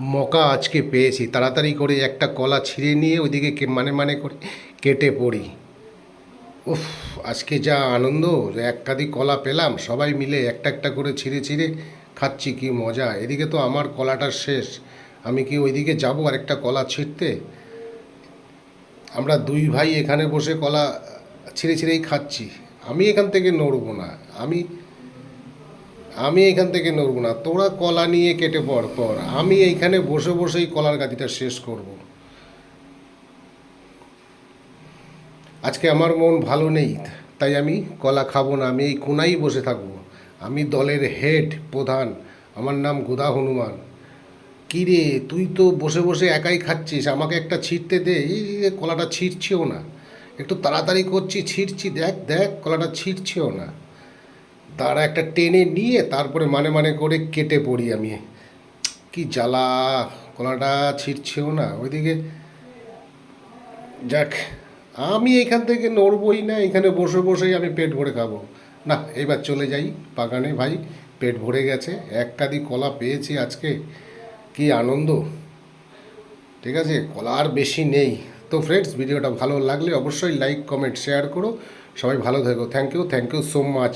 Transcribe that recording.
মকা আজকে পেয়েছি। তাড়াতাড়ি করে একটা কলা ছিঁড়ে নিয়ে ওইদিকে মানে মানে করে কেটে পড়ি। উফ, আজকে যা আনন্দ এক কাদি কলা পেলাম, সবাই মিলে একটা একটা করে ছিঁড়ে ছিঁড়ে খাচ্ছি, কি মজা। এদিকে তো আমার কলাটা শেষ। আমি কি ওইদিকে যাব আর একটা কলা ছিঁড়তে? আমরা দুই ভাই এখানে বসে কলা ছিঁড়ে ছিঁড়েই খাচ্ছি। আমি এখান থেকে নড়বো না। আমি আমি এখান থেকে নড়বো না। তোরা কলা নিয়ে কেটে পড় পর আমি এইখানে বসে বসেই কলার গাদিটা শেষ করব। আজকে আমার মন ভালো নেই, তাই আমি কলা খাব না, আমি এই কোনাই বসে থাকব। আমি দলের হেড, প্রধান। আমার নাম গোদা হনুমান। কী রে, তুই তো বসে বসে একাই খাচ্ছিস, আমাকে একটা ছিঁড়তে দে। এই কলাটা ছিঁড়ছেও না। একটু তাড়াতাড়ি করছি ছিঁড়ছি দেখ দেখ, কলাটা ছিঁড়ছেও না। তারা একটা টেনে নিয়ে তারপরে মানে মানে করে কেটে পড়ি আমি। কি জ্বালা কলাটা ছিঁড়ছেও না, ওইদিকে যাক, আমি এখান থেকে নড়বই না, এখানে বসে বসেই আমি পেট ভরে খাব। না, এবার চলে যাই বাগানে ভাই, পেট ভরে গেছে এক কাদি কলা পেয়েছি আজকে, কি আনন্দ। ঠিক আছে, কলা আর বেশি নেই। তো ফ্রেন্ডস ভিডিওটা ভালো লাগলে অবশ্যই লাইক কমেন্ট শেয়ার করো। সবাই ভালো থেকো। Thank you thank you so much